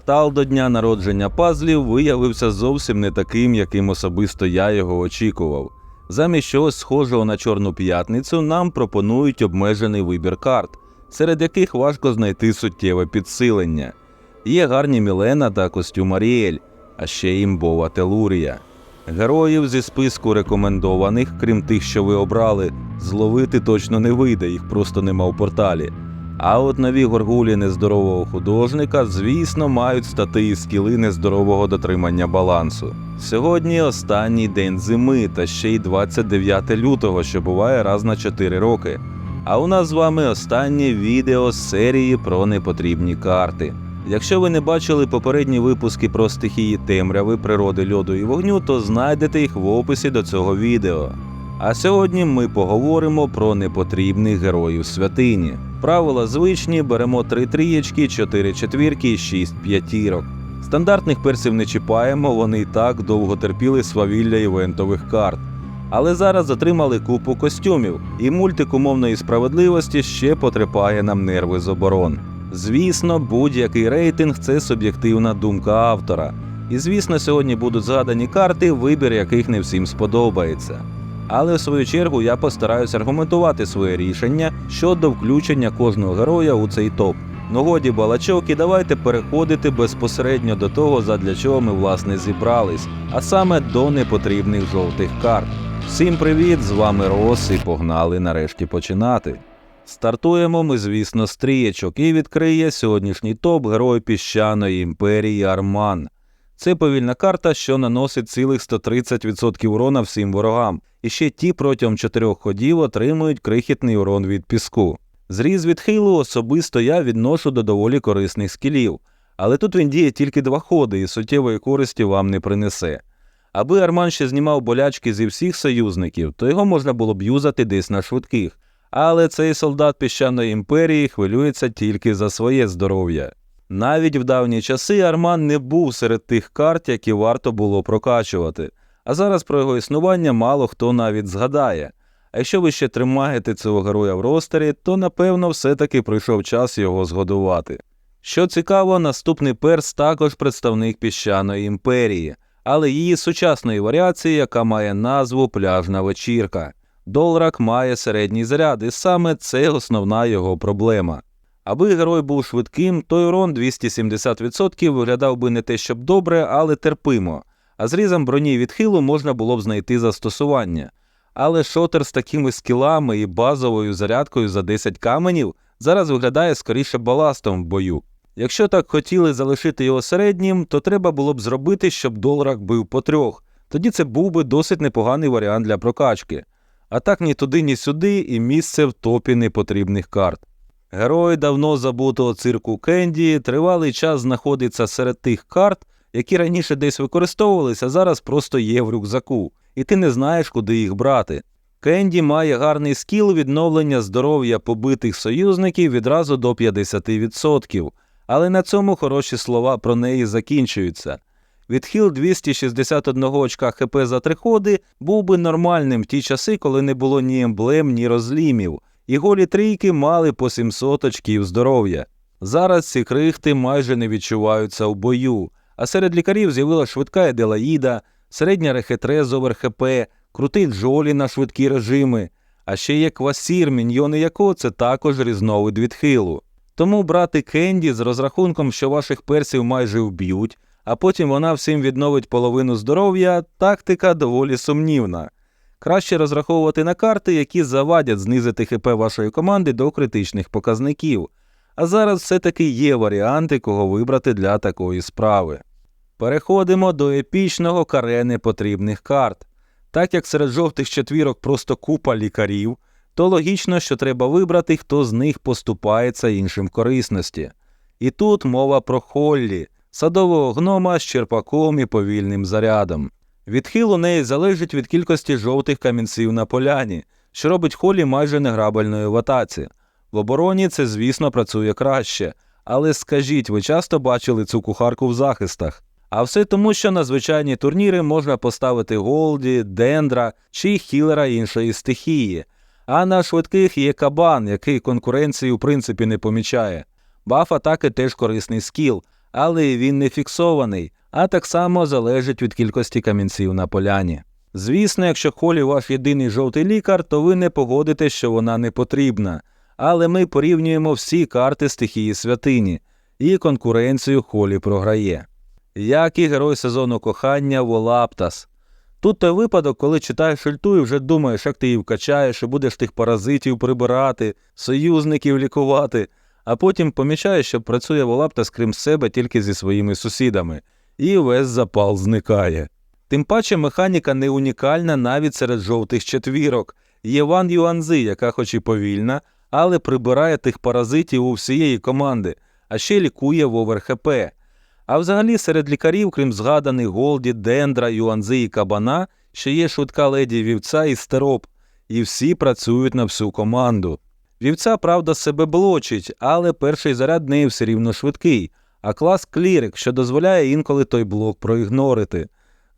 портал до дня народження пазлів виявився зовсім не таким, яким особисто я його очікував. Замість чогось схожого на Чорну п'ятницю нам пропонують обмежений вибір карт, серед яких важко знайти суттєве підсилення. Є гарні Мілена та костюм Аріель, а ще імбова Телурія. Героїв зі списку рекомендованих, крім тих, що ви обрали, зловити точно не вийде, їх просто нема в порталі. А от нові горгулі нездорового художника, звісно, мають стати і скіли нездорового дотримання балансу. Сьогодні останній день зими та ще й 29 лютого, що буває раз на 4 роки. А у нас з вами останнє відео з серії про непотрібні карти. Якщо ви не бачили попередні випуски про стихії темряви, природи льоду і вогню, то знайдете їх в описі до цього відео. А сьогодні ми поговоримо про непотрібних героїв святині. Правила звичні: беремо три трієчки, чотири четвірки і шість п'ятірок. Стандартних персів не чіпаємо, вони і так довго терпіли свавілля івентових карт. Але зараз отримали купу костюмів, і мультик умовної справедливості ще потрепає нам нерви з оборон. Звісно, будь-який рейтинг це суб'єктивна думка автора. І звісно, сьогодні будуть згадані карти, вибір яких не всім сподобається. Але в свою чергу я постараюсь аргументувати своє рішення щодо включення кожного героя у цей топ. Ну годі балачок, і давайте переходити безпосередньо до того, задля чого ми власне зібрались, а саме до непотрібних жовтих карт. Всім привіт! З вами Рос і погнали нарешті починати. Стартуємо ми, звісно, з трієчок і відкриє сьогоднішній топ герой піщаної імперії Арман. Це повільна карта, що наносить цілих 130% урона всім ворогам, і ще ті протягом чотирьох ходів отримують крихітний урон від піску. Зріз відхилу особисто я відношу до доволі корисних скілів, але тут він діє тільки два ходи і суттєвої користі вам не принесе. Аби Арман ще знімав болячки зі всіх союзників, то його можна було б юзати десь на швидких. Але цей солдат піщаної імперії хвилюється тільки за своє здоров'я. Навіть в давні часи Арман не був серед тих карт, які варто було прокачувати, а зараз про його існування мало хто навіть згадає. А якщо ви ще тримаєте цього героя в ростері, то напевно все-таки прийшов час його згодувати. Що цікаво, наступний перс також представник піщаної імперії, але її сучасної варіації, яка має назву Пляжна вечірка. Долрак має середній заряд, і саме це основна його проблема. Аби герой був швидким, то урон 270% виглядав би не те щоб добре, але терпимо, а зрізом броні відхилу можна було б знайти застосування. Але шотер з такими скілами і базовою зарядкою за 10 каменів зараз виглядає скоріше баластом в бою. Якщо так хотіли залишити його середнім, то треба було б зробити, щоб долрак бив по трьох. Тоді це був би досить непоганий варіант для прокачки. А так ні туди, ні сюди, і місце в топі непотрібних карт. Герой давно забутого цирку Кенді тривалий час знаходиться серед тих карт, які раніше десь використовувалися, а зараз просто є в рюкзаку, і ти не знаєш, куди їх брати. Кенді має гарний скіл відновлення здоров'я побитих союзників відразу до 50%, але на цьому хороші слова про неї закінчуються. Відхил 261 очка ХП за три ходи був би нормальним в ті часи, коли не було ні емблем, ні розлімів, і голі трійки мали по 700 очків здоров'я. Зараз ці крихти майже не відчуваються в бою, а серед лікарів з'явилася швидка Еделаїда, середня рехетре з ОверХП, крутий Джолі на швидкі режими, а ще є квасір, міньйони якого це також різновид відхилу. Тому брати Кенді з розрахунком, що ваших персів майже вб'ють, а потім вона всім відновить половину здоров'я, тактика доволі сумнівна. Краще розраховувати на карти, які завадять знизити ХП вашої команди до критичних показників. А зараз все-таки є варіанти, кого вибрати для такої справи. Переходимо до епічного каре непотрібних карт. Так як серед жовтих четвірок просто купа лікарів, то логічно, що треба вибрати, хто з них поступається іншим корисності. І тут мова про Холлі, садового гнома з черпаком і повільним зарядом. Відхил у неї залежить від кількості жовтих камінців на поляні, що робить холі майже неграбельною в атаці. В обороні це, звісно, працює краще, але скажіть, ви часто бачили цю кухарку в захистах? А все тому, що на звичайні турніри можна поставити Голді, Дендра чи хілера іншої стихії. А на швидких є кабан, який конкуренції в принципі не помічає. Баф атаки теж корисний скіл, але він не фіксований, а так само залежить від кількості камінців на поляні. Звісно, якщо Холі ваш єдиний жовтий лікар, то ви не погодите, що вона не потрібна. Але ми порівнюємо всі карти стихії святині, і конкуренцію Холі програє. Як і герой сезону кохання Волаптас. Тут той випадок, коли читаєш ульту і вже думаєш, як ти її вкачаєш, і будеш тих паразитів прибирати, союзників лікувати, а потім помічаєш, що працює Волаптас крім себе тільки зі своїми сусідами, і весь запал зникає. Тим паче механіка не унікальна навіть серед жовтих четвірок. Є Ван Юанзи, яка хоч і повільна, але прибирає тих паразитів у всієї команди, а ще лікує в ОверХП. А взагалі серед лікарів, крім згаданих Голді, Дендра, Юанзи і Кабана, ще є швидка леді вівця і стероп, і всі працюють на всю команду. Вівця, правда, себе блочить, але перший заряд неї все рівно швидкий, а клас клірик, що дозволяє інколи той блок проігнорити.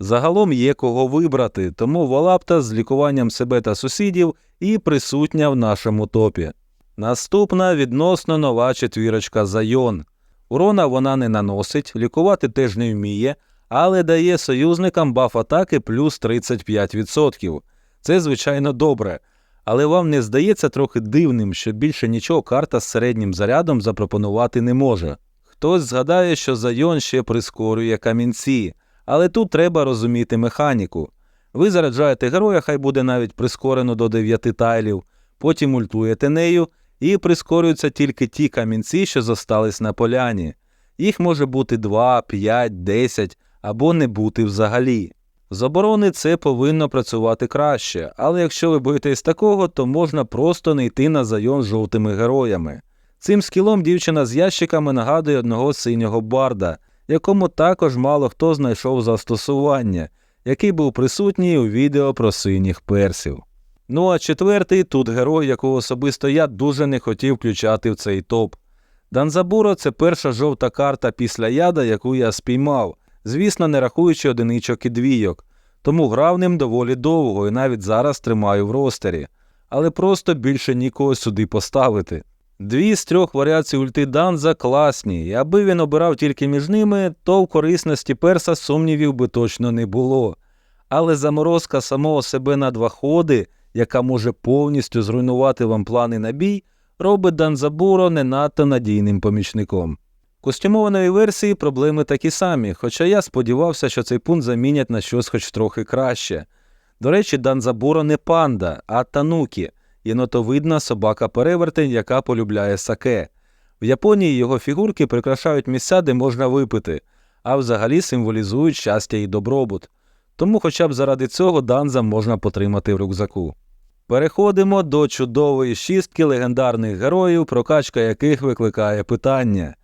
Загалом є кого вибрати, тому Волапта з лікуванням себе та сусідів і присутня в нашому топі. Наступна відносно нова четвірочка Зайон. Урона вона не наносить, лікувати теж не вміє, але дає союзникам баф атаки плюс 35%. Це, звичайно, добре. Але вам не здається трохи дивним, що більше нічого карта з середнім зарядом запропонувати не може. Хтось згадає, що Зайон ще прискорює камінці, але тут треба розуміти механіку. Ви заряджаєте героя, хай буде навіть прискорено до 9 тайлів, потім ультуєте нею, і прискорюються тільки ті камінці, що зостались на поляні. Їх може бути 2, 5, 10 або не бути взагалі. З оборони це повинно працювати краще, але якщо ви боїтесь такого, то можна просто не йти на зайон жовтими героями. Цим скілом дівчина з ящиками нагадує одного синього барда, якому також мало хто знайшов застосування, який був присутній у відео про синіх персів. Ну а четвертий тут герой, якого особисто я дуже не хотів включати в цей топ. Данзабуро це перша жовта карта після яда, яку я спіймав, звісно, не рахуючи одиничок і двійок, тому грав ним доволі довго і навіть зараз тримаю в ростері, але просто більше нікого сюди поставити. Дві з трьох варіацій ульти Данза класні, і аби він обирав тільки між ними, то в корисності перса сумнівів би точно не було. Але заморозка самого себе на два ходи, яка може повністю зруйнувати вам плани на бій, робить Данзабуро не надто надійним помічником. Костюмованої версії проблеми такі самі, хоча я сподівався, що цей пункт замінять на щось хоч трохи краще. До речі, Данзабуро не панда, а танукі, єнотовидна собака-перевертень, яка полюбляє саке. В Японії його фігурки прикрашають місця, де можна випити, а взагалі символізують щастя і добробут. Тому хоча б заради цього данза можна потримати в рюкзаку. Переходимо до чудової шістки легендарних героїв, прокачка яких викликає питання.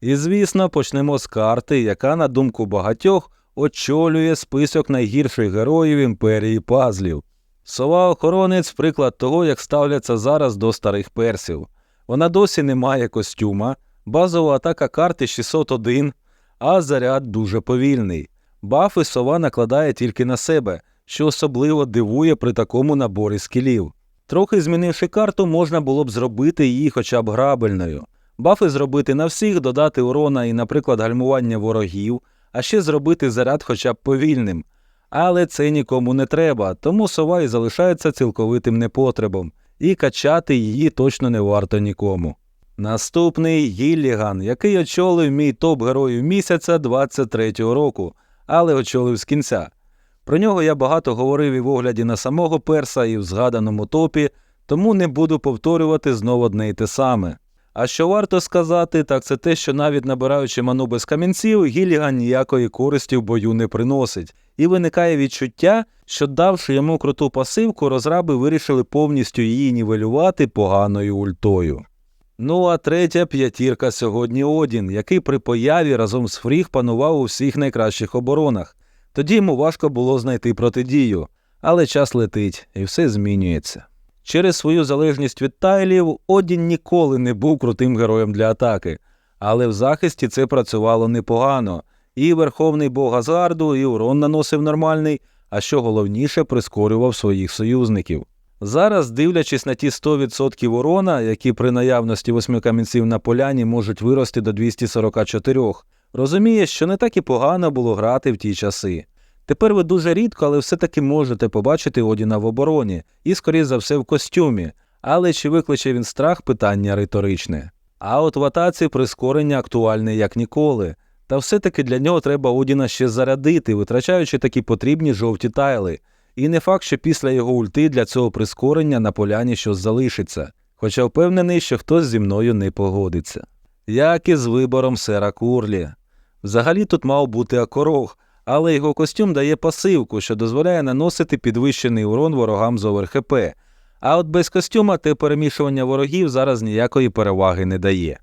І, звісно, почнемо з карти, яка, на думку багатьох, очолює список найгірших героїв імперії пазлів. Сова охоронець приклад того, як ставляться зараз до старих персів. Вона досі не має костюма, базова атака карти 601, а заряд дуже повільний. Бафи сова накладає тільки на себе, що особливо дивує при такому наборі скілів. Трохи змінивши карту, можна було б зробити її хоча б грабельною. Бафи зробити на всіх, додати урона і, наприклад, гальмування ворогів, а ще зробити заряд хоча б повільним. Але це нікому не треба, тому сова і залишається цілковитим непотребом, і качати її точно не варто нікому. Наступний Гілліган, який очолив мій топ героїв місяця 23-го року, але очолив з кінця. Про нього я багато говорив і в огляді на самого перса, і в згаданому топі, тому не буду повторювати знову одне й те саме. А що варто сказати, так це те, що навіть набираючи ману без камінців, Гілліган ніякої користі в бою не приносить, і виникає відчуття, що давши йому круту пасивку, розраби вирішили повністю її нівелювати поганою ультою. Ну а третя п'ятірка сьогодні Одін, який при появі разом з Фріг панував у всіх найкращих оборонах. Тоді йому важко було знайти протидію, але час летить і все змінюється. Через свою залежність від тайлів Одін ніколи не був крутим героєм для атаки, але в захисті це працювало непогано. І верховний бог Азарду, і урон наносив нормальний, а що головніше, прискорював своїх союзників. Зараз, дивлячись на ті 100% урона, які при наявності восьми камінців на поляні можуть вирости до 244, Розуміє, що не так і погано було грати в ті часи. Тепер ви дуже рідко, але все-таки можете побачити Одіна в обороні і, скоріш за все, в костюмі. Але чи викличе він страх питання риторичне. А от в атаці прискорення актуальне як ніколи. Та все-таки для нього треба Одіна ще зарядити, витрачаючи такі потрібні жовті тайли. І не факт, що після його ульти для цього прискорення на поляні щось залишиться. Хоча впевнений, що хтось зі мною не погодиться. Як і з вибором сера Курлі. Взагалі тут мав бути акорог, але його костюм дає пасивку, що дозволяє наносити підвищений урон ворогам з оверхп. А от без костюма те перемішування ворогів зараз ніякої переваги не дає.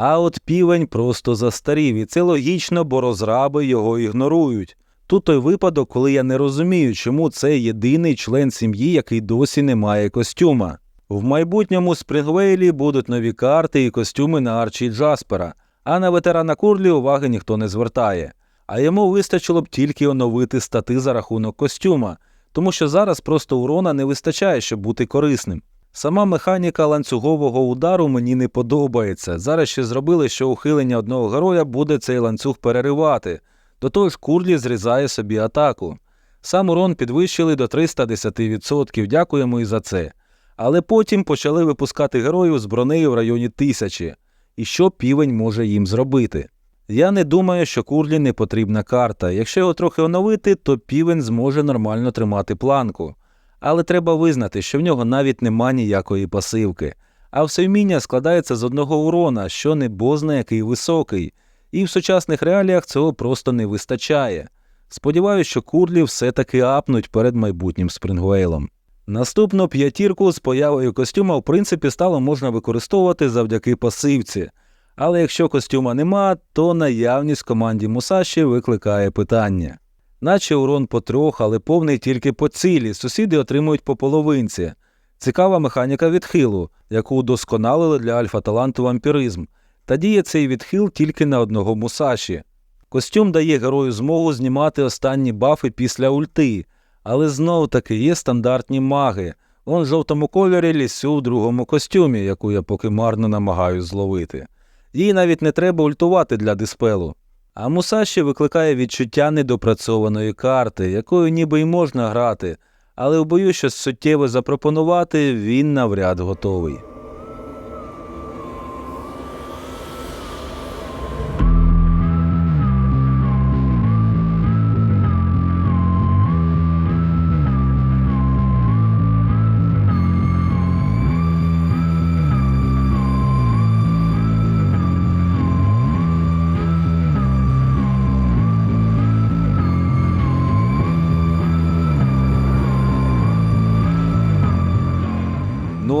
А от півень просто застарів, і це логічно, бо розраби його ігнорують. Тут той випадок, коли я не розумію, чому це єдиний член сім'ї, який досі не має костюма. В майбутньому Спрінгвейлі будуть нові карти і костюми на Арчі Джаспера, а на ветерана Курлі уваги ніхто не звертає. А йому вистачило б тільки оновити стати за рахунок костюма, тому що зараз просто урона не вистачає, щоб бути корисним. Сама механіка ланцюгового удару мені не подобається. Зараз ще зробили, що ухилення одного героя буде цей ланцюг переривати. До того ж, Курлі зрізає собі атаку. Сам урон підвищили до 310%, дякуємо і за це. Але потім почали випускати героїв з бронею в районі тисячі. І що півень може їм зробити? Я не думаю, що Курлі не потрібна карта. Якщо його трохи оновити, то півень зможе нормально тримати планку. Але треба визнати, що в нього навіть нема ніякої пасивки, а все вміння складається з одного урона, що не бозна який високий, і в сучасних реаліях цього просто не вистачає. Сподіваюся, що курлі все-таки апнуть перед майбутнім Спрингвейлом. Наступну п'ятірку з появою костюма, в принципі, стало можна використовувати завдяки пасивці. Але якщо костюма нема, то наявність команді Мусаші викликає питання. Наче урон по трьох, але повний тільки по цілі, сусіди отримують по половинці. Цікава механіка відхилу, яку удосконалили для альфа-таланту вампіризм, та діє цей відхил тільки на одного мусаші. Костюм дає герою змогу знімати останні бафи після ульти, але знов таки є стандартні маги. Он в жовтому кольорі лісю в другому костюмі, яку я поки марно намагаюсь зловити. Їй навіть не треба ультувати для диспелу. А Мусаші викликає відчуття недопрацьованої карти, якою ніби й можна грати, але в бою щось суттєво запропонувати він навряд готовий.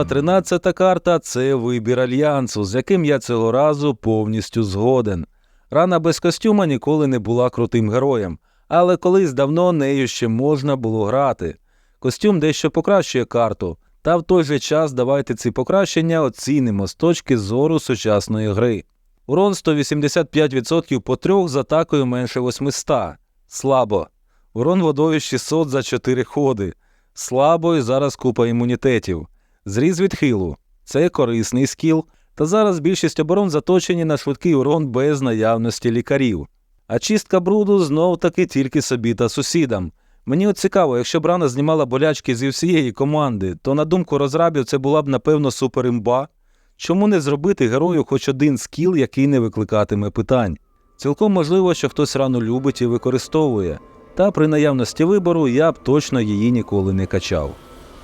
Ну а тринадцята карта це вибір альянсу, з яким я цього разу повністю згоден. Рана без костюма ніколи не була крутим героєм, але колись давно нею ще можна було грати. Костюм дещо покращує карту, та в той же час давайте ці покращення оцінимо з точки зору сучасної гри. Урон 185% по трьох з атакою менше 800. Слабо. Урон водою 600 за 4 ходи. Слабо і зараз купа імунітетів. Зріз відхилу це корисний скіл, та зараз більшість оборон заточені на швидкий урон без наявності лікарів. А чистка бруду знов таки тільки собі та сусідам. Мені от цікаво, якщо б рана знімала болячки зі всієї команди, то на думку розрабів це була б напевно суперімба. Чому не зробити герою хоч один скіл, який не викликатиме питань? Цілком можливо, що хтось рану любить і використовує, та при наявності вибору я б точно її ніколи не качав.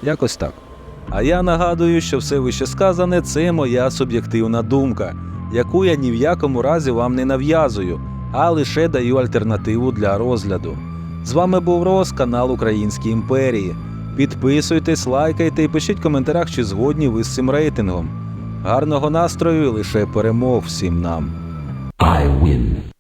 Якось так. А я нагадую, що все вище сказане це моя суб'єктивна думка, яку я ні в якому разі вам не нав'язую, а лише даю альтернативу для розгляду. З вами був Рос, канал Українській імперії. Підписуйтесь, лайкайте і пишіть в коментарях, чи згодні ви з цим рейтингом. Гарного настрою і лише перемог всім нам. I win.